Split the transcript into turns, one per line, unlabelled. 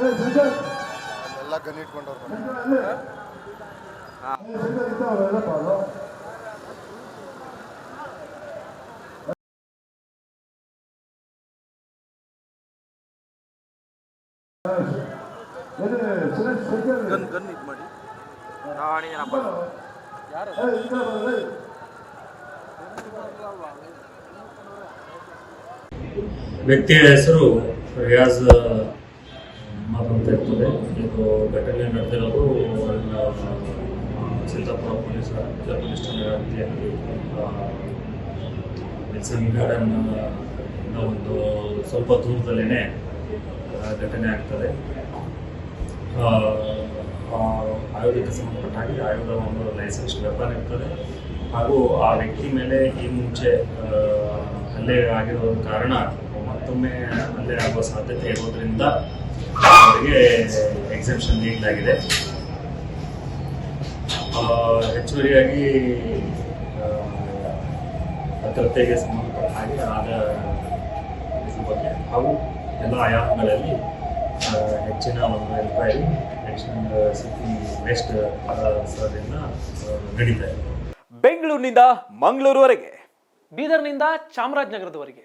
ಅಲ್ಲೆಲ್ಲ gun ಇಟ್ಕೊಂಡವ್ರು.
Gun gun ಇದು ಮಾಡಿ.
ವ್ಯಕ್ತಿಯ ಹೆಸರು ರಿಯಾಜ್ ಅಂತ ಇರ್ತದೆ. ಇದು ಘಟನೆ ನಡೆದಿರೋದು ಸಿದ್ದಾಪುರ ಪೊಲೀಸ್ ಪೊಲೀಸ್ ಠಾಣೆ ವ್ಯಾಪ್ತಿಯಲ್ಲಿ ವಿಲ್ಸನ್ ಗಾರ್ಡನ್ ಒಂದು ಸ್ವಲ್ಪ ದೂರದಲ್ಲೇ ಘಟನೆ ಆಗ್ತದೆ. ಆಯುಧಕ್ಕೆ ಸಂಬಂಧಪಟ್ಟ ಹಾಗೆ ಆಯುಧ ಒಂದು ಲೈಸೆನ್ಸ್ ವೆಪನ್ ಇರ್ತದೆ. ಹಾಗೂ ಆ ವ್ಯಕ್ತಿ ಮೇಲೆ ಈ ಮುಂಚೆ ಹಲ್ಲೆ ಆಗಿರೋ ಕಾರಣ ಮತ್ತೊಮ್ಮೆ ಹಲ್ಲೆ ಆಗುವ ಸಾಧ್ಯತೆ ಇರೋದ್ರಿಂದ ಅವರಿಗೆ ಎಕ್ಸೆಪ್ಷನ್ ನೀಡಲಾಗಿದೆ. ಹೆಚ್ಚುವರಿಯಾಗಿ ಭದ್ರತೆಗೆ ಸಂಬಂಧಪಟ್ಟ ಹಾಗೆ ಆದ ಇದ್ರ ಬಗ್ಗೆ ಹಾಗೂ ಎಲ್ಲ ಆಯಾಮಗಳಲ್ಲಿ ಹೆಚ್ಚಿನ ಒಂದು ಎನ್ಕ್ವೈರಿ ಹೆಚ್ಚಿನ ಸಿಟಿ ವೆಸ್ಟ್ ಸರಿಂದ ನಡೀತಾ ಇದೆ
ಬೆಂಗಳೂರಿನಿಂದ ಮಂಗಳೂರುವರೆಗೆ, ಬೀದರ್ನಿಂದ ಚಾಮರಾಜನಗರದವರೆಗೆ.